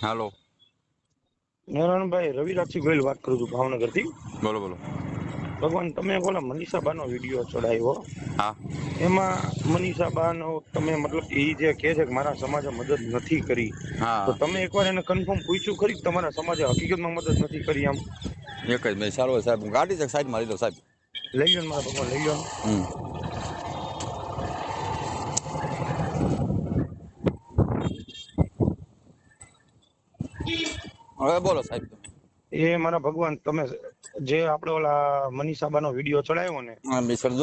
હાલો. નારાયણભાઈ રવિરાજસિંહ ગોયલ વાત કરું છું ભાવનગરથી બોલો બોલો. ભગવાન તમે ઓલા મનીષાબાનો વીડિયો ચડાવ્યો. હા. એમાં મનીષાબાનો તમે મતલબ એ જે કહે છે કે મારા સમાજે મદદ નથી કરી. તો તમે એકવાર એને કન્ફર્મ પૂછ્યું ખરી કે તમારા સમાજે હકીકતમાં મદદ નથી કરી આમ એક જ મેં સારો સાહેબ હું ગાડી છે સાહેબ મારી દો સાહેબ. લઈ લો મારા ભગવાન લઈ લો હવે બોલો સાહેબ એ મારા ભગવાન તમે જે આપણે ઓલા મનીષાબાનો વીડિયો ચડાવ્યો ને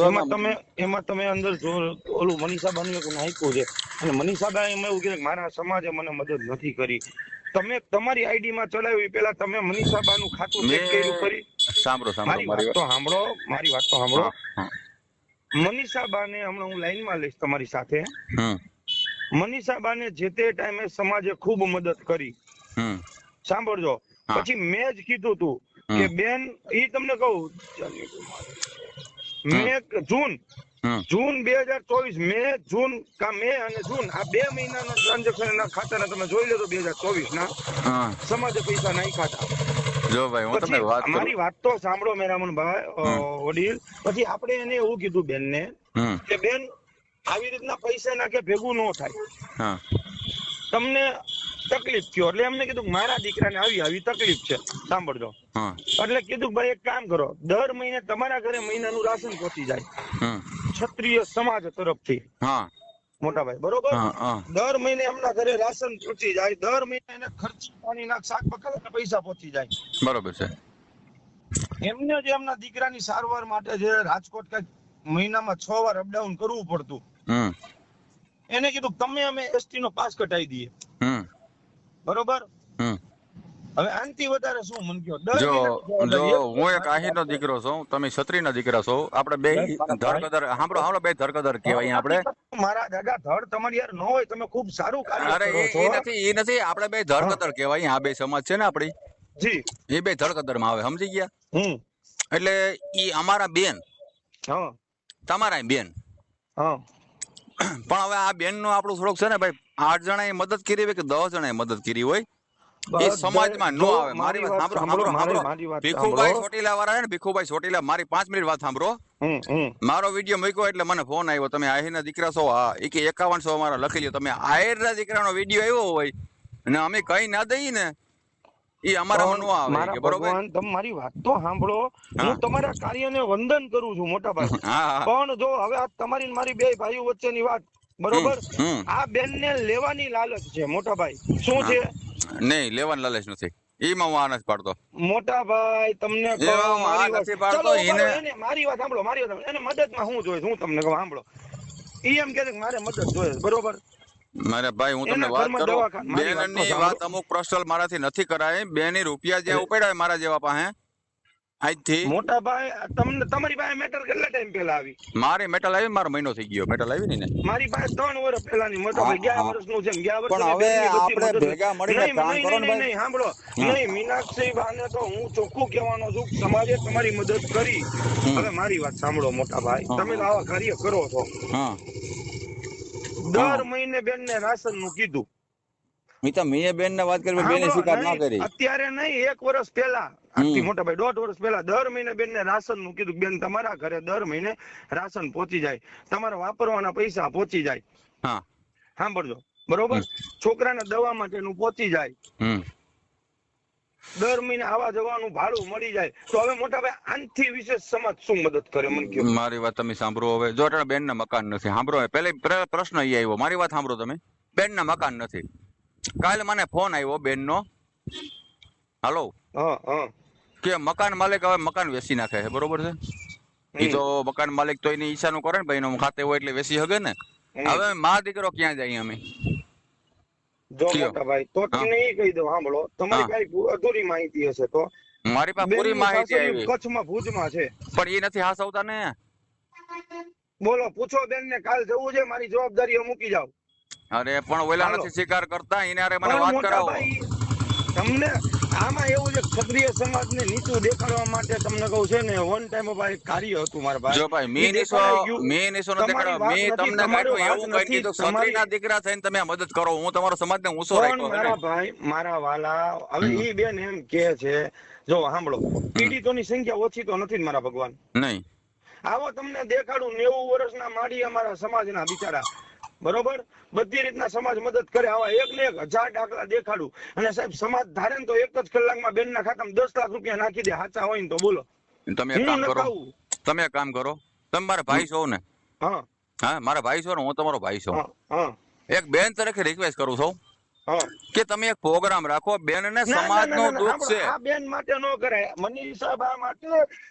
એમાં તમે એમાં તમે અંદર જો ઓલું મનીષાબાનું એક નાખ્યું છે. અને મનીષાબા એમાં એવું કે મારા સમાજે મને મદદ નથી કરી. તમે તમારી આઈડી માં ચડાવ્યું પેલા તમે મનીષાબાનું ખાતું ચેક કર્યું કરી સાંભળો સાંભળો મારી વાત તો સાંભળો મારી વાત તો સાંભળો. મનીષાબાને હમણાં હું લાઈનમાં લઈશ તમારી સાથે. મનીષાબાને જે તે ટાઈમે સમાજે ખૂબ મદદ કરી. હમ. સાંભળજો. પછી મેં જ કીધું તું કે બેન ઈ તમને કહું. મે જૂન જૂન બે હજાર ચોવીસ મે જૂન કા મે અને જૂન આ બે મહિનાના ટ્રાન્ઝેક્શન ના ખાતાના તમે જોઈ લેજો બે હજાર ચોવીસ ના સમાજ પૈસા નહીં ખાતા. જો ભાઈ હું તમને વાત મારી વાત તો સાંભળો મેરામણભાઈ અ, વડીલ. પછી આપણે એને એવું કીધું બેન ને કે બેન આવી રીતના પૈસા નાખે ભેગું ન થાય. તમને તકલીફ થયો. એટલે એમને કીધું મારા દીકરાને આવી આવી તકલીફ છે. સાંભળજો. એટલે કીધું ભાઈ એક કામ કરો. દર મહિને તમારા ઘરે મહિનાનું રાશન પહોંચી જાય. ક્ષત્રિય સમાજ તરફથી. મોટા ભાઈ બરોબર? દર મહિને એમના ઘરે રાશન પહોંચી જાય. દર મહિને એને ખર્ચ પાણીના શાક બકાલાના પૈસા પહોંચી જાય. બરોબર છે. એમને જે એમના દીકરાની સારવાર માટે જે રાજકોટ કઈ મહિનામાં છ વાર અપડાઉન કરવું પડતું. એને કીધું તમે અમે એસટી નો પાસ કટાઈ દઈએ. બરોબર? હવે આનથી વધારે શું મન કયો જો જો હું એક આહીનો દીકરો છું તમે ક્ષત્રિયના દીકરા છો. આપણે બે ધરકદર સાંભળો સાંભળો બે ધરકદર કહેવાય આપણે. મારા દાદા ધડ તમારી યાર ન હોય તમે ખૂબ સારું કાર્ય અરે એ એ નથી એ નથી આપણે બે ધરકદર કહેવાય. આ બે સમાજ છે ને આપણી. જી. એ બે ધરકદરમાં આવે સમજી ગયા? હમ. એટલે ઈ અમારા બેન. હા. તમારા બેન. હા. પણ હવે આ બેનનું આપણું થોડુંક છે ને ભાઈ આઠ જણાએ મદદ કરી હોય કે દસ જણાએ મદદ કરી હોય? એ સમાજમાં ન આવે. મારી વાત સાંભળો સાંભળો સાંભળો ભીખુભાઈ ચોટીલા વાળા છે ને ભીખુભાઈ ચોટીલા મારી પાંચ મિનિટ વાત સાંભળો. મારો વીડિયો મૂક્યો એટલે મને ફોન આવ્યો. તમે આહિરના દીકરા છો હા એ કે એકાવનસો અમારા લખી લ્યો. તમે આહિરના દીકરાનો વીડિયો આવ્યો હોય અને અમે કઈ ના દઈએ ને એ અમારામાં નો આવે. કે બરોબર? તમે મારી વાત તો સાંભળો. હું. તમારા કાર્યને વંદન કરું છું મોટા ભાઈ પણ જો હવે આ તમારી મારી બે ભાઈઓ વચ્ચેની વાત બરોબર? આ બેન ને લેવાની લાલચ છે મોટા ભાઈ. શું છે? નહીં લેવાની લાલચ નથી. એમાં હું આ પાડતો. મોટા ભાઈ તમને હું નથી પાડતો, એને- મારી વાત સાંભળો મારી વાત એને મદદમાં શું જોઈએ? હું તમને કહું સાંભળો. ઈ એમ કે મારે મદદ જોઈએ બરોબર? મારે ભાઈ હું તમને વાત કરું. બેનની વાત અમુક પર્સનલ મારાથી નથી કરાય બેની રૂપિયા જે ઉપાડ્યા મારા જેવા પાસે. આજથી? મોટા ભાઈ તમને તમારી પાસે મેટલ કેટલા ટાઈમ પહેલા આવી? મારે મેટલ આવી મારો મહિનો થઈ ગયો. મેટલ આવી ને મારી પાસે ત્રણ વર્ષ પહેલાની મોટા ભાઈ ગયા વર્ષનું છે ગયા વર્ષે પણ હવે આપણે ભેગા મળીને કામ કરો ને ભાઈ. નહીં, સાંભળો. નહીં મીનાક્ષી ભાને તો હું ચોખ્ખું કહેવાનો છું સમાજે તમારી મદદ કરી. હવે મારી વાત સાંભળો મોટા ભાઈ. તમે આવા કાર્ય કરો છો. હા. દર મહિને બેન ને રાશનનું કીધું. મી તો મેં બેન ને વાત કરી બેને સ્વીકાર ના કરી. અત્યારે નહીં એક વર્ષ પહેલા આજથી મોટા ભાઈ દોઢ વર્ષ પહેલા દર મહિને બેન ને રાશનનું કીધું બેન તમારા ઘરે દર મહિને રાશન પહોંચી જાય. તમારા વાપરવાના પૈસા પહોંચી જાય. હા. સાંભળજો. બરોબર? છોકરાને દવા માટેનું પહોંચી જાય. દર મહિને આવા જવાનું ભાડું મળી જાય. તો હવે મોટા ભાઈ આનથી વિશેષ સમાજ શું મદદ કરે મને કહો. મારી વાત તમે સાંભળો હવે. જો બેન ના મકાન નથી. સાંભળો હવે. પ્રશ્ન એ આવ્યો. મારી વાત સાંભળો તમે. બેન ના મકાન નથી. કાલે મને ફોન આવ્યો બેન નો હાલો કે મકાન માલિક હવે મકાન વેચી નાખે છે બરોબર છે? એ તો મકાન માલિક તો એની ઈચ્છાનું કરે ને ભાઈ નું ખાતે હોય એટલે વેચી શકે ને. હવે મા દીકરો ક્યાં જાય અમે? જો મોટા ભાઈ તો તમને એ કહી દઉં સાંભળો. તમારી. પાસે અધૂરી માહિતી હશે તો. મારી પાસે પૂરી માહિતી આવી. કચ્છમાં ભુજમાં છે. પણ એ નથી હાસવતા ને? બોલો પૂછો બેન ને કાલ જવું છે મારી જવાબદારી મૂકી જાઓ. અરે પણ ઓલા નથી સ્વીકાર કરતા? એને મને વાત કરાવો. તમને આમાં એવું છે ક્ષત્રિય સમાજને નીચું દેખાડવા માટે તમને કહું છે ને વન ટાઈમ ભાઈ કાર્ય હતું મારા ભાઈ. જો ભાઈ મે નીસો. મેં નીસો દેખાડ્યો. વાત મેં તમને તમારી એવું કહી દીધું તમારી- દીકરા થઈને તમે મદદ કરો હું તમારો સમાજ ને ઊંચો રાખ્યો મારા ને. ભાઈ મારા વાલા હવે એ બેન એમ કે છે જો સાંભળો પીડિતોની સંખ્યા ઓછી તો નથી મારા ભગવાન. નહીં. આવો તમને દેખાડું નેવું વર્ષના માડી અમારા સમાજના બિચારા. બરોબર? બધી રીતના સમાજ મદદ કરે. આવા એક ને એક હજાર દાખલા દેખાડું. અને સાહેબ સમાજ ધારે તો એક જ કલાકમાં બેન ના ખાતામાં દસ લાખ રૂપિયા નાખી દે. સાચા હોય ને તો બોલો. તમે કામ કરો. તમે એક કામ કરો. તમે મારા ભાઈ છો ને? હા. હા મારા ભાઈ છો ને? હું તમારો ભાઈ છું. એક બેન તરીકે રિક્વેસ્ટ કરું છું. કે તમે એક પ્રોગ્રામ રાખો બેન ને ના, ના, સમાજ નો દુઃખ છે. આ બેન માટે ન કરાય. મનીષા બા માટે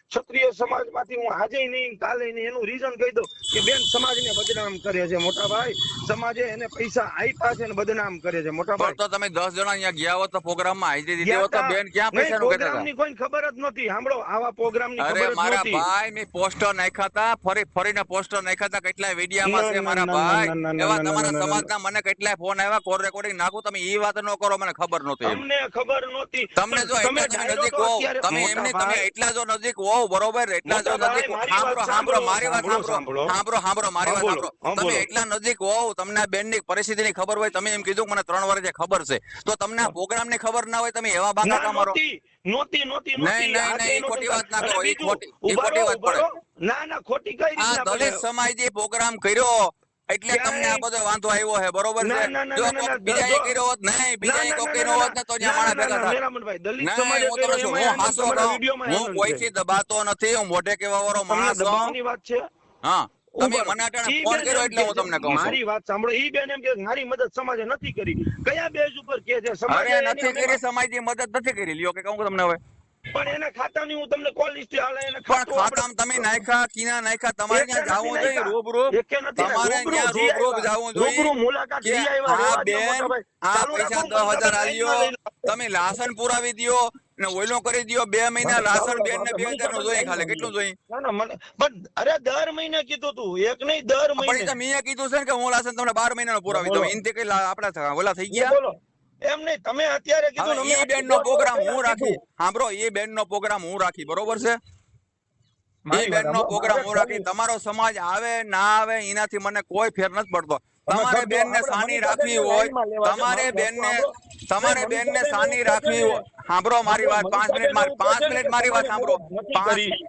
ક્ષત્રિય સમાજમાંથી હું આજે નહીં કાલે નહીં એનું રીઝન કહી દઉં કે બેન સમાજને બદનામ કરે છે મોટા ભાઈ. સમાજે એને પૈસા આપ્યા છે ને બદનામ કરે છે મોટા ભાઈ. તો તમે દસ જણા અહીંયા ગયા હોત તો પ્રોગ્રામમાં હાજરી દીધી હોત તો બેન ક્યાં પૈસા નું કહેતા હતા? કોઈ ખબર જ નહોતી. સાંભળો આવા પ્રોગ્રામની ખબર જ મારા ભાઈ મેં પોસ્ટર નાખ્યા હતા ફરી ફરીને પોસ્ટર નાખ્યા હતા કેટલાય વિડીયામાં ના, છે મારા ભાઈ. ના, ના, એવા તમારા ના, ના, સમાજના મને કેટલાય ફોન આવ્યા કોલ રેકોર્ડિંગ નાખું તમે એ વાત ન કરો મને ખબર નહોતી. ખબર નહોતી. તમને જો તમે નજીક હોવ તમે એમને તમે એટલા જો નજીક હોવ બરોબર? એટલા જો નજીક સાંભળો સાંભળો મારી વાત સાંભળો, સાંભળો. સાંભળો. મારી વાત સાંભળો તમે એટલા નજીક હોવ તમને આ બેનની પરિસ્થિતિની ખબર હોય તમે એમ કીધું મને ત્રણ વર્ષે ખબર છે. તો તમને આ પ્રોગ્રામની ખબર ના હોય તમે એવા બાકા ના, કામારો નહોતી, નહોતી, નહોતી, નહીં, નહીં, નહીં, ખોટી વાત ના કરો, એ ખોટી- એ ખોટી વાત પડે. ના ના ખોટી કઈ આ રીતના દલિત? સમાજે પ્રોગ્રામ કર્યો એટલે તમને આ બધો વાંધો આવ્યો છે બરોબર છે? જો બીજાએ કર્યો હોત નહીં બીજાએ ના, કોક ના, કર્યો ના, હોત ને તો જ્યાં માણસ ભેગા થાય હું કર્યો શું, હું હાસો હું છે. કોઈથી દબાતો નથી હું મોઢે કેવા વાળો માણસ છું. વાત છે? હા તમે મને અટાણે ફોન કર્યો એટલે હું તમને કહું મારી વાત સાંભળો. ઈ બેન એમ કે મારી મદદ સમાજે નથી કરી. કયા બેઝ ઉપર કે છે? સમાજે નથી કરી સમાજની મદદ નથી કરી. લ્યો કે કહું તમને હવે. પણ એના ખાતાની હું તમને કોલ લિસ્ટ હાલે એના ખાતામાં તમે નાખ્યા કીના નાખ્યા તમારે ક્યાં જવું જોઈએ. રૂબરૂ. તમારે ક્યાં રૂબરૂ જવું જોઈએ રૂબરૂ મુલાકાત કે આવ્યા. આ બેન આ પૈસા રાખો, દસ હજાર તમે આલ્યો લાઈનમાં લઈ લો. તમે લાસન પુરાવી દ્યો ને ઓઈલો કરી દયો. બે મહિના લાસન બેન ને બે મને હજારનું જોઈએ ખાલે. કેટલું જોઈએ ના ના મને પણ અરે દર મહિને કીધું તું. એક નહીં દર મહિને. પણ મેં કીધું છે ને કે હું લાસન તમને બાર મહિનાનો પુરાવી. દઉં. ઇનથી કઈ આપડા ઓલા થઈ ગયા? બોલો. એમ નહીં તમે અત્યારે કીધું હવે ને, અમે એ બેન નો પ્રોગ્રામ હું રાખી? સાંભળો એ બેન નો પ્રોગ્રામ હું રાખી બરોબર છે? એ બેન નો પ્રોગ્રામ હું રાખી. તમારો સમાજ આવે ના આવે એનાથી મને કોઈ ફેર નથી પડતો. તમારે બેન ને સાની રાખવી હોય. તમારે બેન ને તમારે બેન ને સાની રાખવી હોય. સાંભળો મારી વાત પાંચ મિનિટ મારી પાંચ મિનિટ મારી વાત સાંભળો.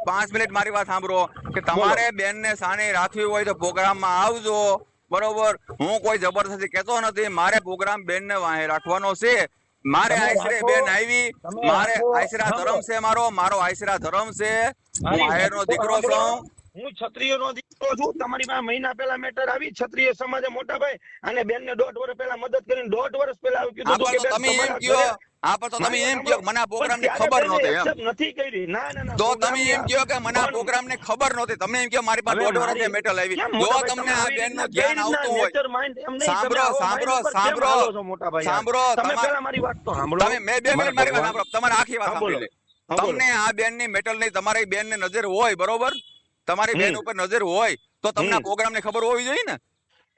પાંચ મિનિટ મારી વાત સાંભળો કે તમારે બેન ને સાની રાખવી હોય તો પ્રોગ્રામમાં આવજો. બરોબર. હું કોઈ જબરદસ્તી કેતો નથી. મારે પ્રોગ્રામ બેન ને વાહે રાખવાનો છે. મારે આશરે બેન આવી. મારે. આશરા ધર્મ છે મારો. મારો આશરા ધર્મ છે. હું આયર નો દીકરો. છું. હું ક્ષત્રિય નો દીકરો છું. તમારી પાસે મહિના પહેલા મેટર આવી. ક્ષત્રિય સમાજે મોટા ભાઈ. અને બેન ને દોઢ વર્ષ પહેલા મદદ કરીને દોઢ વર્ષ પહેલા આવી કીધું તમે એમ કયો? પણ તો તમે એમ વાત મને આ પ્રોગ્રામની ખબર નહોતી એમ. નથી કરી. ના ના ના તો તમે એમ ની- કે મને આ પ્રોગ્રામની ખબર નહોતી. તમે એમ કહો મારી પાસે દોઢ વર્ષે મેટલ આવી. જો તમને આ બેનનું ધ્યાન આવતું હોય. સાંભળો, સાંભળો, સાંભળો. સાંભળો, તમે પહેલા મારી વાત તો સાંભળો. તમે મેં બે મિનિટ મારી વાત સાંભળો તમારે આખી વાત સાંભળી લે. તમને આ બેનની મેટલની તમારી બેન ને નજર હોય બરોબર? તમારી બેન ઉપર નજર હોય તો તમને પ્રોગ્રામની ખબર હોવી જોઈએ ને?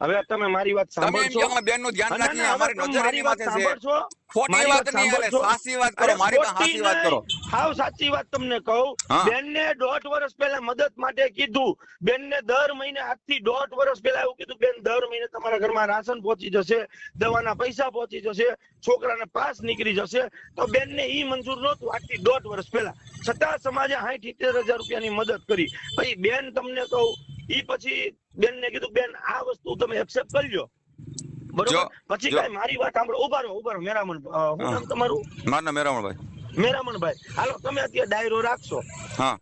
હવે તમે મારી વાત સાંભળશો? તમે બેનનું ધ્યાન ના, ના, અમારી નજર એની માથે છે. ખોટી વાત નહીં હાલે સાચી વાત કરો મારી પાસે સાચી વાત કરો. હાવ સાચી વાત તમને કહું. બેન ને દોઢ વર્ષ પહેલા મદદ માટે કીધું. બેનને દર મહિને આજથી દોઢ વર્ષ પહેલા એવું કીધું બેન દર મહિને તમારા ઘરમાં રાશન પહોંચી જશે દવાના પૈસા પહોંચી જશે છોકરાને પાસ નીકળી જશે. તો બેન ને ઈ મંજૂર નહોતું. આજથી દોઢ વર્ષ પહેલા છતાં સમાજે સાઠ સિત્તેર હજાર રૂપિયાની મદદ કરી. પછી બેન તમને કહું ઈ પછી બેન ને કીધું બેન આ વસ્તુ તમે એક્સેપ્ટ કરજો બરોબર? પછી કઈ મારી વાત સાંભળો. ઊભા રહો ઊભા રહો. મેરામણ હું નામ તમારું? મારું મેરામણભાઈ. મેરામણભાઈ. હાલો તમે અત્યારે ડાયરો રાખશો. હા.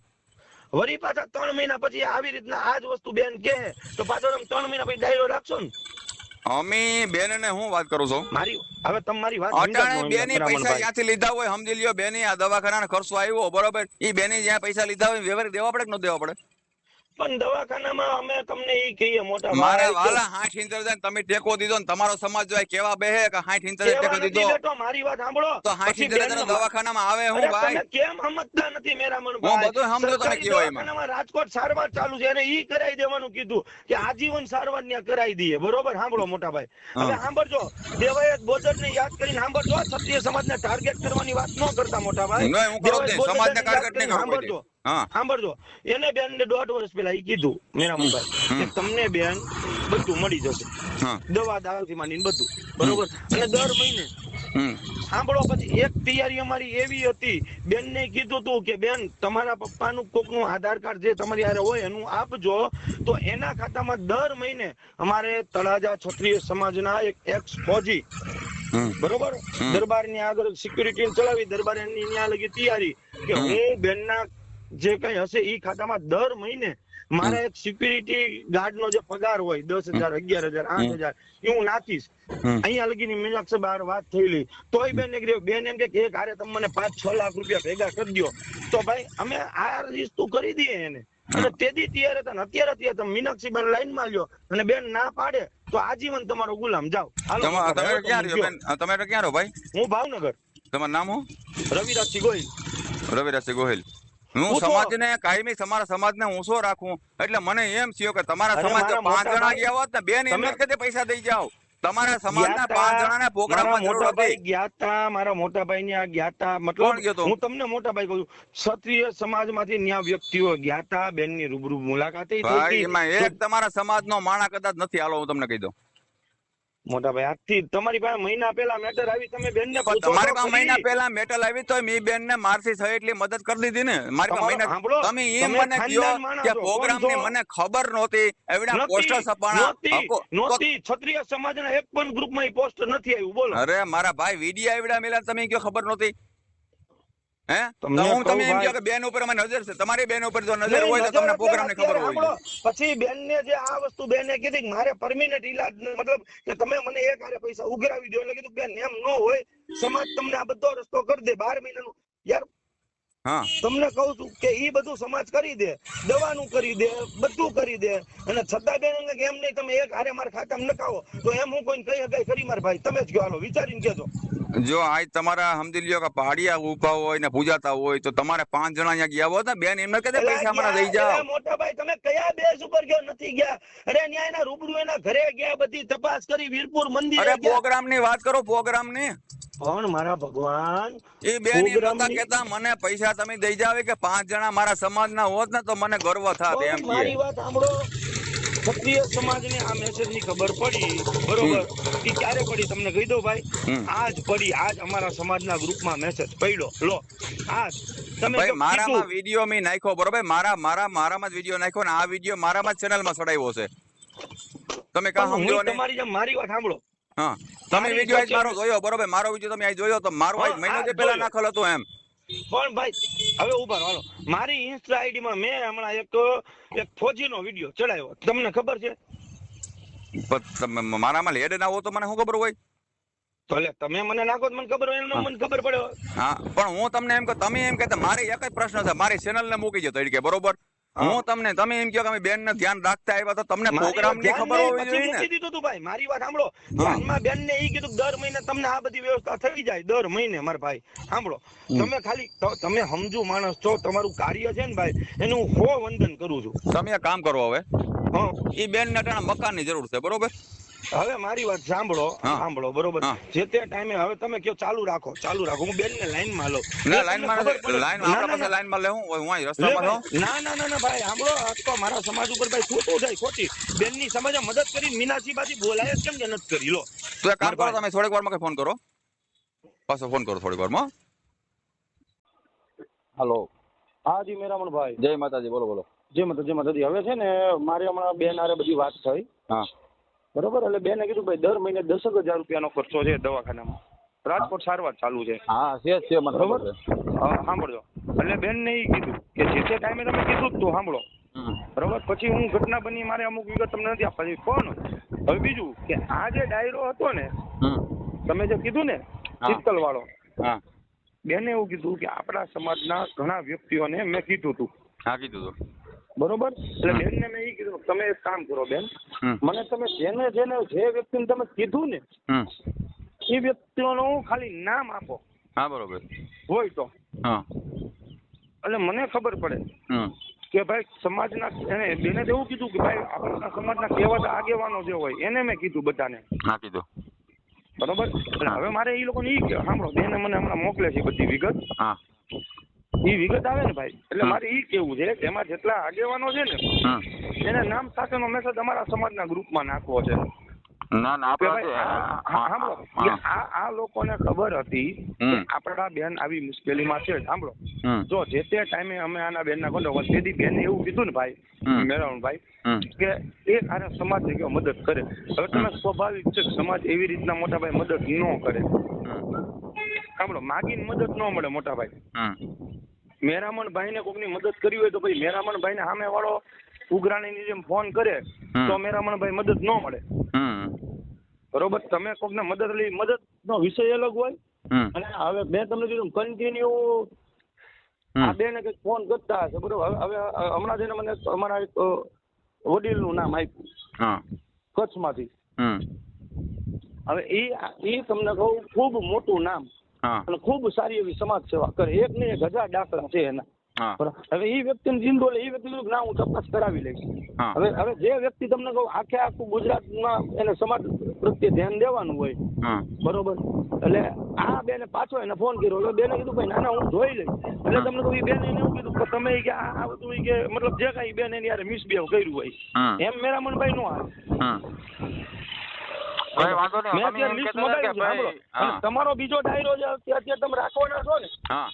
વળી પાછા ત્રણ મહિના પછી આવી રીતના આ જ વસ્તુ બેન કે તો પાછો તમે ત્રણ મહિના પછી ડાયરો રાખશો ને? અમે બેન ને હું વાત કરું છું. મારી હવે તમારી વાત અટાણે બેની પૈસા ત્યાંથી લીધા હોય સમજી લ્યો બેની આ દવાખાના ખર્ચો આવ્યો બરોબર? ઈ બેની જ્યાં પૈસા લીધા હોય વ્યવહાર દેવા પડે કે ન દેવા પડે? પણ દવાખાનામાં અમે તમને એ કહીએ મોટા મારા વાલા હાઠ ઇંચર જાય તમે ટેકો દીધો ને તમારો સમાજ જો કેવા બેહે કે હાઠ ઇંચર ટેકો દીધો? તો મારી વાત સાંભળો. તો હાઠ ઇંચર દવાખાનામાં આવે હું ભાઈ? કેમ સમજતા નથી મેરામણ હું બધું સમજો તમે કેવો એમાં. રાજકોટ સારવાર ચાલુ છે અને ઈ કરાવી દેવાનું કીધું કે આજીવન સારવાર ત્યાં કરાવી દઈએ. બરોબર? સાંભળો મોટા ભાઈ. હવે. સાંભળજો. દેવાયત બોધરને યાદ કરીને સાંભળજો. ક્ષત્રિય સમાજને ટાર્ગેટ કરવાની વાત ન કરતા મોટા ભાઈ. સમાજને બોધરને નહીં. સાંભળજો. સાંભળજો. એને બેન ને દોઢ વર્ષ પહેલા એ કીધું મેરામણભાઈ કે તમને બેન બધું મળી જશે. દવા દારૂથી માંડીને બધું. બરોબર? અને દર મહિને. સાંભળો પછી એક તૈયારી અમારી એવી હતી. બેનને કીધું તું કે બેન તમારા પપ્પાનું કોકનું આધાર કાર્ડ જે તમારી યારે હોય એનું આપજો. તો એના ખાતામાં દર મહિને અમારે તળાજા ક્ષત્રિય સમાજના એક એક્સ ફોજી બરોબર? દરબારની આગળ સિક્યુરિટી ચલાવી દરબાર એની ત્યાં લગી તૈયારી કે હું બેન બેનના જે કઈ હશે એ ખાતામાં દર મહિને મારા એક સિક્યુરિટી ગાર્ડ નો જે પગાર હોય દસ હજાર અગિયાર હજાર આઠ હજાર એ હું નાખીશ. અહીંયા લગીની મીનાક્ષી બહાર વાત થયેલી. તોય બેન એક બેન એમ કે એક હારે તમે મને પાંચ છ લાખ રૂપિયા ભેગા કરી દો તો ભાઈ અમે આ રિસ્તુ કરી દઈએ એને. અને તેથી ત્યારે તને અત્યારે અત્યારે તમે મીનાક્ષી બેન લાઈનમાં લ્યો અને બેન ના પાડે તો આજીવન તમારો ગુલામ. જાઓ. હાલો તમે ભાઈ, ક્યાં રહ્યો બેન? તમે ક્યાં રહો ભાઈ? હું ભાવનગર. તમારું નામ હું રવિરાજસિંહ ગોહિલ. રવિરાજસિંહ ગોહિલ. હું સમાજને કાયમી તમારા સમાજને ઊંચો રાખું. એટલે મને એમ થયો કે તમારા સમાજ પાંચ જણા ગયા હોત ને બેન એમ કદી પૈસા દઈ જાઓ. તમારા સમાજના પાંચ જણાના પ્રોગ્રામમાં મોટા ભાઈ ગયા મારા મોટા ભાઈ ને ગયા તા. મતલબ હું તમને મોટા ભાઈ કહું ક્ષત્રિય સમાજમાંથી ન્યા વ્યક્તિઓ ગયા બેનની રૂબરૂ મુલાકાતે હતી. એમાં એક તમારા સમાજનો માણા કદાચ નથી હાલો હું તમને કહી દઉં. મોટા ભાઈ આજથી તમારી પાસે મહિના પહેલા મેટર આવી તમે બેન ને તમારી પાસે મહિના પહેલા મેટલ આવી તો મી બેન ને મારથી થઈ એટલી મદદ કરી દીધી ને. મારી પાસે મહિના તમે એમ મને કહો કે પ્રોગ્રામની મને ખબર નહોતી એવડા પોસ્ટર છપાણા નહોતી. ક્ષત્રિય સમાજના એક પણ ગ્રુપમાં પોસ્ટર નથી આવ્યું બોલો. અરે મારા ભાઈ વિડિયા એવડા મેલા તમે કયો ખબર નહોતી? હે? તમે એમ કહો કે બેન ઉપર અમે નજર છે. તમારી બેન ઉપર જો નજર હોય તો તમને પ્રોગ્રામની ખબર હોય. પછી બેન ને જે આ વસ્તુ બેને કીધી કે મારે પરમિનન્ટ ઈલાજ મતલબ કે તમે મને એક હારે પૈસા ઉઘરાવી દો એટલે કીધું બેન એમ ન હોય સમાજ તમને આ બધો રસ્તો કરી દે બાર મહિનાનું. યાર હા. તમને કહું છું કે ઈ બધું સમાજ કરી દે દવાનું કરી દે બધું કરી દે. અને છતાં બેન કે એમ નહીં તમે એક હારે મારા ખાતામાં નખાવો. તો એમ હું કોઈને કહી શકાય ખરી મારા ભાઈ. તમે જ કહો હાલો વિચારીને કહેજો. જો આજ તમારા સમજી લ્યો કે પહાડિયા ઊભા હોય ને પૂજાતા હોય તો તમારે પાંચ જણા અહીંયા ગયા હોત ને? બેન એમને કહે પૈસા મને લઈ જાઓ. મોટા ભાઈ તમે કયા બેસ ઉપર ગયો? નથી ગયા. અરે ન્યાય ના રૂબરૂ એના ઘરે ગયા બધી તપાસ કરી વીરપુર મંદિરે અરે પ્રોગ્રામની વાત કરો પ્રોગ્રામની પણ મારા ભગવાન એ બેન નતા કેતા મને પૈસા તમે દઈ જાવે કે પાંચ જણા મારા સમાજ ના હોત ને તો મને ગર્વ થાત એમ મારી વાત સાંભળો. ક્ષત્રિય સમાજને આ મેસેજની ખબર પડી બરોબર? એ ક્યારે પડી તમને કહી દો ભાઈ? આજ પડી આજ અમારા સમાજના ગ્રુપમાં મેસેજ પડ્યો. લો આજ. તમે મારામાં વિડિયો મેં નાખ્યો બરોબર? મારા મારા મારામાં જ વીડિયો નાખ્યો ને આ વીડિયો મારામાં જ ચેનલમાં ચડાવ્યો છે. તમે કાં સમજો ને તમારી જેમ મારી વાત સાંભળો. હા. તમે વીડિયો આજ મારો જોયો બરોબર? મારો વીડિયો તમે આજ જોયો તો મારો આજ મહિનો જે પહેલા નાખેલો હતો એમ. પણ ભાઈ હવે ઊભા હાલો. મારી ઇન્સ્ટા આઈડી માં મેં હમણાં એક એક ફોજી નો વીડિયો ચડાવ્યો. તમને ખબર છે? મારા તમે મારામાં લેડ ના હો તો મને શું ખબર હોય? તો તમે મને નાખો મને ખબર હોય એમને મને ખબર પડે હા પણ હું તમને એમ કે તમે એમ કહેતા મારે એક જ પ્રશ્ન છે મારી ચેનલ ને મૂકી જતો એટલે બરોબર? હા. તમને તમે એમ કહો કે અમે બેન ને ધ્યાન રાખતા આવ્યા તો તમને પ્રોગ્રામની ખબર હોવી જોઈએ ને? દીધું તું ભાઈ મારી વાત સાંભળો. ધ્યાનમાં બેન ને ઈ કીધું દર મહિને તમને આ બધી વ્યવસ્થા થઈ જાય દર મહિને મારા ભાઈ. સાંભળો તમે ખાલી તમે સમજુ માણસ છો તમારું કાર્ય છે ને ભાઈ એનું હું હો વંદન કરું છું. તમે કામ કરો હવે. એ બેન ને મકાનની જરૂર છે બરોબર? હવે મારી વાત સાંભળો સાંભળો બરોબર? જે તે ટાઈમે હવે તમે કયો ચાલુ રાખો ચાલુ રાખો. હું બેન ને લાઈનમાં લો ના લાઈનમાં લાઈન આપણા પાસે લાઈનમાં લે હું હું અહીં રસ્તામાં છું. ના ના ના ના ભાઈ સાંભળો. આ તો મારા સમાજ ઉપર ભાઈ છૂટું જાય ખોટી. બેનની સમાજે મદદ કરી મીનાસી બાજી બોલાય કેમ કે નથી કરી? લો. તો એક કામ કરો તમે થોડીક વારમાં કઈ ફોન કરો. પાછો ફોન કરો થોડીક વારમાં હાલો. હા જી મેરામણભાઈ જય માતાજી બોલો બોલો. જે માતા જે માતાજી. હવે છે ને મારે હમણાં બેન હારે બધી વાત થઈ. હા. બરોબર? એટલે બેને કીધું ભાઈ દર મહિને દસ હજાર રૂપિયાનો ખર્ચો છે દવાખાનામાં. રાજકોટ સારવાર ચાલુ છે. હા છે છે મને બરોબર? સાંભળજો. એટલે બેનને એ કીધું કે જે તે ટાઈમે તમે કીધું જ તું સાંભળો. બરોબર? પછી હું ઘટના બની મારે અમુક વિગત તમને નથી આપવાની. પણ હવે બીજું કે આ જે ડાયરો હતો ને તમે જે કીધું ને. શીતલ વાળો બેને એવું કીધું કે આપણા સમાજના ઘણા વ્યક્તિઓને મેં કીધું તું હા કીધું તો બરોબર? એટલે બેનને મેં એ કીધું તમે એક કામ કરો બેન. મને તમે જેને જેને જે વ્યક્તિને તમે કીધું ને એ વ્યક્તિઓનું ખાલી નામ આપો. હા બરોબર. હોય તો. હા. એટલે મને ખબર પડે કે ભાઈ સમાજના એને બેને એવું કીધું કે ભાઈ આપણા સમાજના કહેવાતા આગેવાનો જે હોય એને મેં કીધું બધાને. હા કીધું. બરોબર? એટલે હવે મારે એ લોકોને એ સાંભળો બેને મને હમણાં મોકલે છે બધી વિગત. હા. એ વિગત આવે ને ભાઈ. એટલે મારે ઈ કેવું છે કે એમાં જેટલા આગેવાનો છે ને એને નામ સાથેનો મેસેજ અમારા સમાજના ગ્રુપમાં નાખવો છે. ના ના સાંભળો. આ આ લોકોને ખબર હતી કે આપણા બેન આવી મુશ્કેલીમાં છે સાંભળો. જો જે તે ટાઈમે અમે આના બેનના કોન્ટેક્ટ તેથી બેન એવું કીધું ને ભાઈ મેળવણ ભાઈ કે એ આને સમાજ કે મદદ કરે. હવે તમે સ્વાભાવિક છે સમાજ એવી રીતના મોટા ભાઈ મદદ ન કરે. સાંભળો માગીને મદદ ન મળે મોટા ભાઈ મેરામણ ભાઈને કોકની મદદ કરી હોય તો ભાઈ મેરામણ ભાઈને સામે વાળો ઉઘરાણીની જેમ ફોન કરે તો મેરામણ ભાઈ મદદ ન મળે. બરોબર? તમે કોકને મદદ લઈ મદદનો વિષય અલગ હોય. અને હવે મેં તમને કીધું કન્ટિન્યુ આ બેને કંઈક ફોન કરતા હશે બરોબર? હવે હમણાં જઈને મને અમારા એક વડીલનું નામ આપ્યું. કચ્છમાંથી. હવે એ એ તમને કહું ખૂબ મોટું નામ. અને ખૂબ સારી એવી સમાજ સેવા કરે. એક ને એક હજાર દાખલા છે એના. હવે એ વ્યક્તિને જીંદો લે એ વ્યક્તિ કીધું ના હું તપાસ કરાવી લઈશ. હવે હવે જે વ્યક્તિ તમને કહું આખે આખું ગુજરાતમાં એને સમાજ પ્રત્યે ધ્યાન દેવાનું હોય બરોબર? એટલે આ બેને પાછો એને ફોન કર્યો. એટલે બેને કીધું ભાઈ ના ના હું જોઈ લઈશ. એટલે તમને કહું એ બેન એને એવું કીધું કે તમે કે આ બધું કે મતલબ જે કાંઈ બેન એની યાર મિસબિહેવ કર્યું હોય. એમ મેરામણભાઈ નો આવે કઈ વાંધો નહીં મેં લિસ્ટ છે સાંભળો. અને તમારો બીજો ડાયરો જે અત્યારે અત્યારે તમે રાખવાના છો ને હા.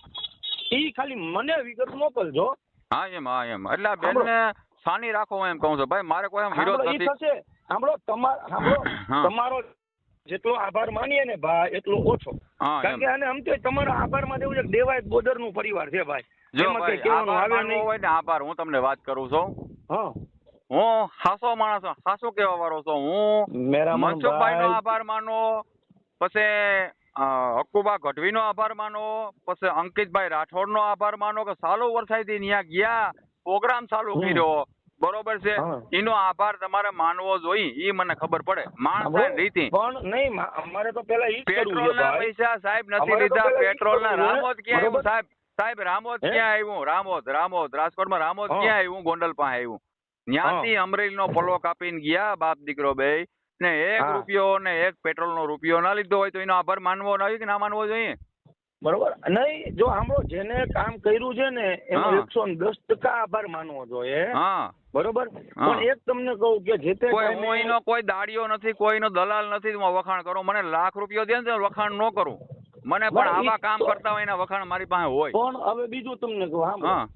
એ ખાલી મને વિગત મોકલજો. હા એમ હા એમ. એટલે બેન ને સાની રાખો એમ કહું છું. ભાઈ મારે કોઈ એમ વિરોધ નથી. થશે. સાંભળો તમાર સાંભળો તમારો જેટલો આભાર માનીએ ને ભાઈ એટલો ઓછો. કારણ કે આને આમ તો તમારા આભારમાં એવું છે દેવાય બોદરનું પરિવાર છે ભાઈ. જો ભાઈ આભાર આવે માનવો હોય ને આભાર હું તમને વાત કરું છું. હા. હું હાસો માણસ હાસો કેવા વાળો છું હું. મનસુખભાઈ નો આભાર માનો પછી હક્કુબા ગઢવી નો આભાર માનો પછી અંકિતભાઈ રાઠોડ નો આભાર માનો કે સાલો વર્ષાથી ત્યાં ગયા પ્રોગ્રામ ચાલુ કર્યો. બરોબર છે? એનો આભાર તમારે માનવો જોઈએ એ મને ખબર પડે. માણસ રીતિ પણ નહીં અમારે તો પેલા પેટ્રોલ ના પૈસા સાહેબ નથી લીધા. પેટ્રોલ ના રામોદ ક્યાં આવ્યું? સાહેબ સાહેબ રામોદ ક્યાં આવ્યું? રામોદ રામોદ. રાજકોટમાં રામોદ ક્યાં આવ્યું? ગોંડલ પાસે આવ્યું. ત્યાંથી અમરેલી નો પલ્લો કાપીને ગયા બાપ દીકરો બે ને એક રૂપિયો ને એક પેટ્રોલ નો રૂપિયો ના લીધો હોય તો એનો આભાર માનવો ના કે ના માનવો જોઈએ? બરોબર. નહીં જો સાંભળો જેને કામ કર્યું છે ને એનો એકસો દસ ટકા આભાર માનવો જોઈએ. હા. બરોબર? પણ એક તમને કહું કે જે તે કોઈ ટાઈમે- હું એનો કોઈ દાડીયો નથી કોઈનો દલાલ નથી હું વખાણ કરું. મને લાખ રૂપિયો દે ને વખાણ ન કરું. મને પણ આવા કામ કરતા હોય એના વખાણ મારી પાસે હોય. પણ હવે બીજું તમને કહું હા.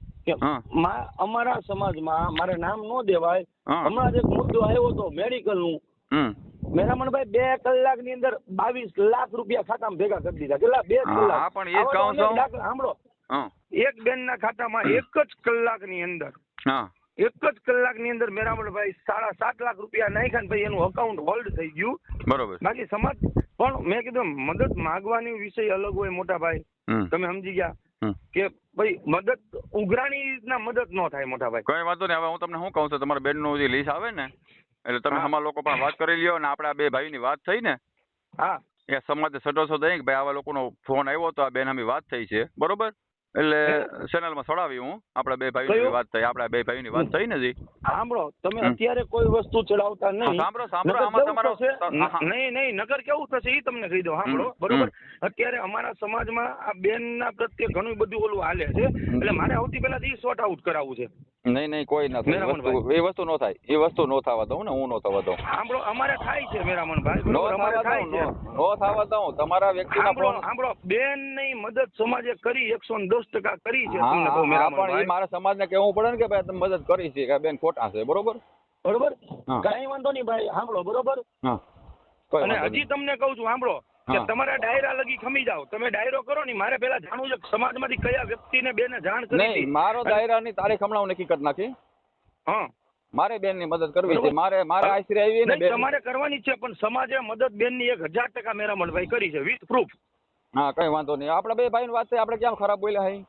અમારા સમાજમાં મારે નામ નો દેવાય. હમણાં જ એક મુદ્દો આવ્યો હતો મેડિકલનું મેરામણભાઈ બે કલાકની અંદર બાવીસ લાખ રૂપિયા ખાતામાં ભેગા કરી દીધા. કેટલા? બે કલાક. પણ એ જ આવા તો કહું છું. સાંભળો. એક બેન ના ખાતામાં એક જ કલાકની અંદર એક જ કલાકની અંદર મેરામણભાઈ સાડા સાત લાખ રૂપિયા નાખ્યા ને ભાઈ એનું અકાઉન્ટ હોલ્ડ થઈ ગયું. બરોબર. બાકી સમાજ પણ મેં કીધું મદદ માગવાની વિષય અલગ હોય મોટા ભાઈ તમે સમજી ગયા. કે ભાઈ મદદ ઉઘરાણી ના મદદ નો થાય મોટા ભાઈ કઈ વાંધો નહીં. હવે હું તમને શું કહું છું? તમારા બેનનું જે લીસ આવે ને એટલે તમે. અમારા લોકો પણ વાત કરી લ્યો અને આપણા બે ભાઈ ની વાત થઈ ને હા. એ સમાજ સટોસો દઈ કે ભાઈ આવા લોકોનો ફોન આવ્યો તો આ બેન અમે વાત થઈ છે. બરોબર? એટલે ચેનલમાં ચડાવી હું. આપણા બે ભાઈ ની વાત થઈ આપણા બે ભાઈની વાત થઈ ને જી. સાંભળો તમે અત્યારે કોઈ વસ્તુ ચડાવતા નહીં. સાંભળો, સાંભળો, આમાં તમારો-. નહીં નહીં નગર કેવું થશે એ તમને કહી દો સાંભળો બરોબર? અત્યારે અમારા સમાજમાં આ બેન ના પ્રત્યે ઘણું બધું ઓલું હાલે છે. એટલે મારે સૌથી પહેલા એ શોર્ટ આઉટ કરાવવું છે. નહીં નહીં કોઈ ના થાય. એ વસ્તુ એ વસ્તુ ન થાય. એ વસ્તુ નો થવા દઉં ને હું નો થવા દઉં. સાંભળો અમારે થાય છે મેરામણભાઈ. નો થવા દઉં નો- થવા દઉં. તમારા વ્યક્તિના ફોન સાંભળો. બેનની મદદ સમાજે કરી એકસો ને દસ ટકા કરી છે તમને કહું હા, પણ એ મેરામણભાઈ. મારા સમાજને કહેવું પડે ને કે ભાઈ તમે મદદ કરી છે કે બેન ખોટા છે બરોબર? બરોબર. કઈ વાંધો નહીં ભાઈ સાંભળો બરોબર? અને હજી તમને કહું છું સાંભળો. કે તમારા ડાયરા લગી ખમી જાઓ. તમે ડાયરો કરો ને મારે પેલા જાણવું છે સમાજમાંથી કયા વ્યક્તિને બેને જાણ કરી નહીં મારો ડાયરાની તારીખ હમણાં હું નક્કી કરી નાખી. હા. મારે બેનની મદદ કરવી છે. મારે મારે આશરે આવી ને તમારે કરવાની છે પણ સમાજે મદદ બેનની એક હજાર ટકા મેરામણભાઈ કરી છે વિથ પ્રૂફ હા કઈ વાંધો નહીં. આપડે બે ભાઈ વાત છે આપણે ક્યાં ખરાબ બોલ્યા હઈ?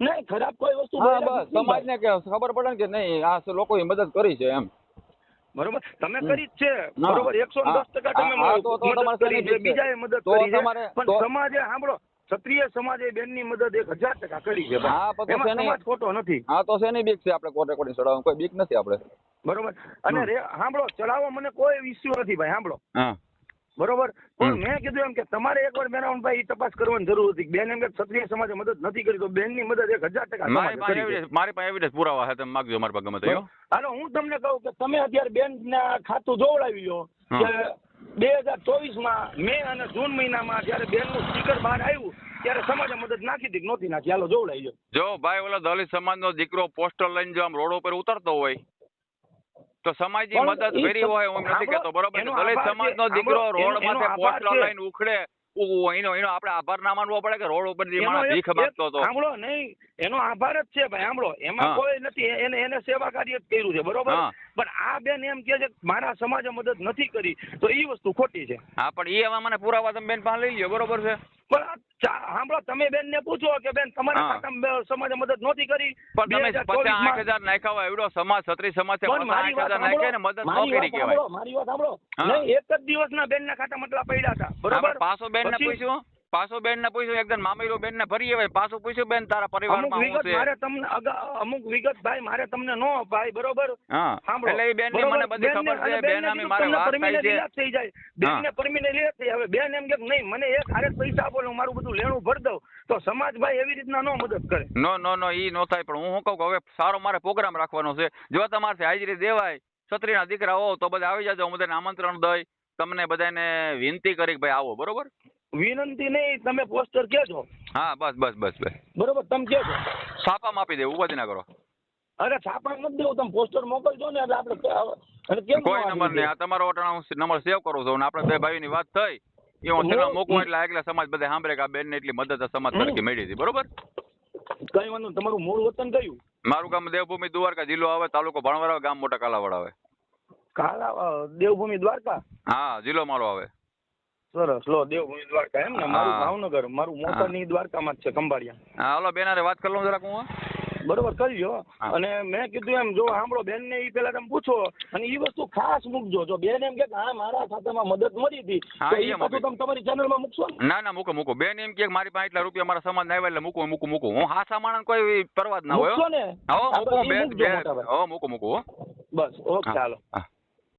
નહીં ખરાબ કોઈ વસ્તુ હા બસ સમાજને કે ખબર પડે ને કે નહીં આ લોકો મદદ કરી છે એમ. બરોબર? તમે કરી જ છે. બરોબર? એકસો દસ ટકા તમે મદદ કરી છે? બીજાએ મદદ કરી છે. પણ સમાજે સાંભળો ક્ષત્રિય સમાજે બેનની મદદ એક હજાર ટકા કરી છે. હા, તો સમાજ ખોટો નથી. હા તો શેની બીક છે આપણે કોર્ટ રેકોર્ડિંગ ચડાવવાનું? કોઈ બીક નથી આપણે. બરોબર? અને સાંભળો ચડાવવા મને કોઈ ઇસ્યુ નથી ભાઈ સાંભળો. હા. બરોબર? પણ મેં કીધું એમ કે તમારે એકવાર મેરાવણભાઈ તપાસ કરવાની જરૂર હતી. બેન એમ કે ક્ષત્રિય સમાજે મદદ નથી કરી તો બેનની મદદ એક હજાર ટકા મારી પાસે એવિડન્સ પુરાવા છે તમે માગજો મારી પાસે ગમે તો હાલો હું તમને કહું કે તમે અત્યારે બેન ના ખાતું જોવડાવી લો કે બે હજાર ચોવીસમાં મે અને જૂન મહિનામાં જયારે બેનનું સ્ટીકર બહાર આવ્યું ત્યારે સમાજે મદદ નાખી દીધી નહોતી નાખી? હાલો જોવડાવી જો ભાઈ ઓલો દલિત સમાજનો દીકરો પોસ્ટર લઈને જો આમ રોડ ઉપર ઉતરતો હોય તો સમાજની ની મદદ કરી હોય હું નથી કેતો બરોબર સમાજ દલિત સમાજનો દીકરો રોડ માથે પોસ્ટર લઈને ઉખડે એનો એનો આપણે આભાર ના માનવો પડે કે રોડ ઉપર જે માણસ ભીખ માંગતો હતો? સાંભળો નહીં એનો આભાર જ છે ભાઈ સાંભળો એમાં કોઈ નથી એને એને સેવા કાર્ય જ કર્યું છે બરોબર. પણ આ બેન એમ કે છે મારા સમાજે મદદ નથી કરી તો એ વસ્તુ ખોટી છે. હા પણ એ હવે મને પુરાવા તમે બેન પાસે લઈ લ્યો બરોબર છે? પણ સાંભળો તમે બેન ને પૂછો કે બેન તમારા. સમાજે મદદ નહોતી કરી પણ તમે 2024 પચાસ આઠ હજાર નાખ્યા હોય એવડો સમાજ છત્રીસ સમાજ છે પચાસ હજાર નાખ્યા ને મદદ ન કરી કહેવાય. મારી વાત સાંભળો. એક જ દિવસ ના બેન ના ખાતા મતલા પડ્યા હતા બરોબર? પાછો બેન ને પૂછ્યું? પાછો બેન ના પૂછ્યું એકદમ મામેલો બેન ને ફરી આવે પાછું પૂછ્યું બેન તારા પરિવારમાં વિગત છે? મારે તમને અમુક વિગત ભાઈ મારે તમને નો ભાઈ બરોબર? હા સાંભળો. એટલે એ બેનની મને બધી ખબર છે બેન અમે મારે વાત થાય છે. થઈ જાય. બેનને પરમીને લીલાપ થઈ હવે બેન એમ કે નહીં મને એક હારે પૈસા આપો હું મારું બધું લેણું ભરી દઉં. તો સમાજ ભાઈ એવી રીતના નો મદદ કરે. નો નો નો ઈ નો થાય પણ હું શું કહું હવે સારો મારે પ્રોગ્રામ રાખવાનો છે. જો તમારે હાજરી દેવાય છત્રીના દીકરા હો તો બધા આવી જાજો હું બધાને આમંત્રણ દઈ તમને બધાને વિનંતી કરી ભાઈ આવો બરોબર? વિનંતી નહીં તમે પોસ્ટર કેજો હા બસ બસ બસ બસ. બરોબર તમે કેજો છાપામાં આપી દેવું ઉપાધિ ના કરો. અરે છાપા નથી દેવું તમે પોસ્ટર મોકલજો ને એટલે આપણે કોઈ નંબર નહીં. આ તમારો અટાણા હું નંબર સેવ કરું છું અને આપણે બે ભાઈની વાત થઈ એ હું છેલ્લા હું- એટલે આગલા સમાજ બધા સાંભળે કે આ બેનને એટલી મદદ સમાજ તરફથી મળી હતી બરોબર? કઈ વાંધો તમારું મૂળ વતન કયું? મારું ગામ દેવભૂમિ દ્વારકા જિલ્લો આવે તાલુકો ભણવર આવે ગામ મોટા કાલાવાડ આવે. કાલા દેવભૂમિ દ્વારકા? હા જિલ્લો મારો આવે. સરસ. લો દેવભૂમિ દ્વારકા એમ ને? મારું ભાવનગર મારું મોટાની દ્વારકામાં જ છે ખંભાળિયા હા હાલો બેનારે વાત કરી લઉં જરાક હું બરોબર કરજો અને મેં કીધું એમ જો સાંભળો બેન ને એ પેલા તમે પૂછો અને એ વસ્તુ ખાસ મૂકજો. જો બેન એમ કે હા મારા ખાતામાં મદદ મળી હતી. તો ઈ ઈ તમે તમારી ચેનલમાં મૂકશો ને? ના મૂકો મૂકો. બેન એમ કે મારી પાસે એટલા રૂપિયા મારા સમાજ આવ્યા એટલે મૂકો મૂકું મૂકું. હું હાસા માણસ કોઈ પરવા જ ના હોય મૂકો. ને? હો મૂકું બેન. હો મૂકું મૂકું બસ ઓકે ચાલો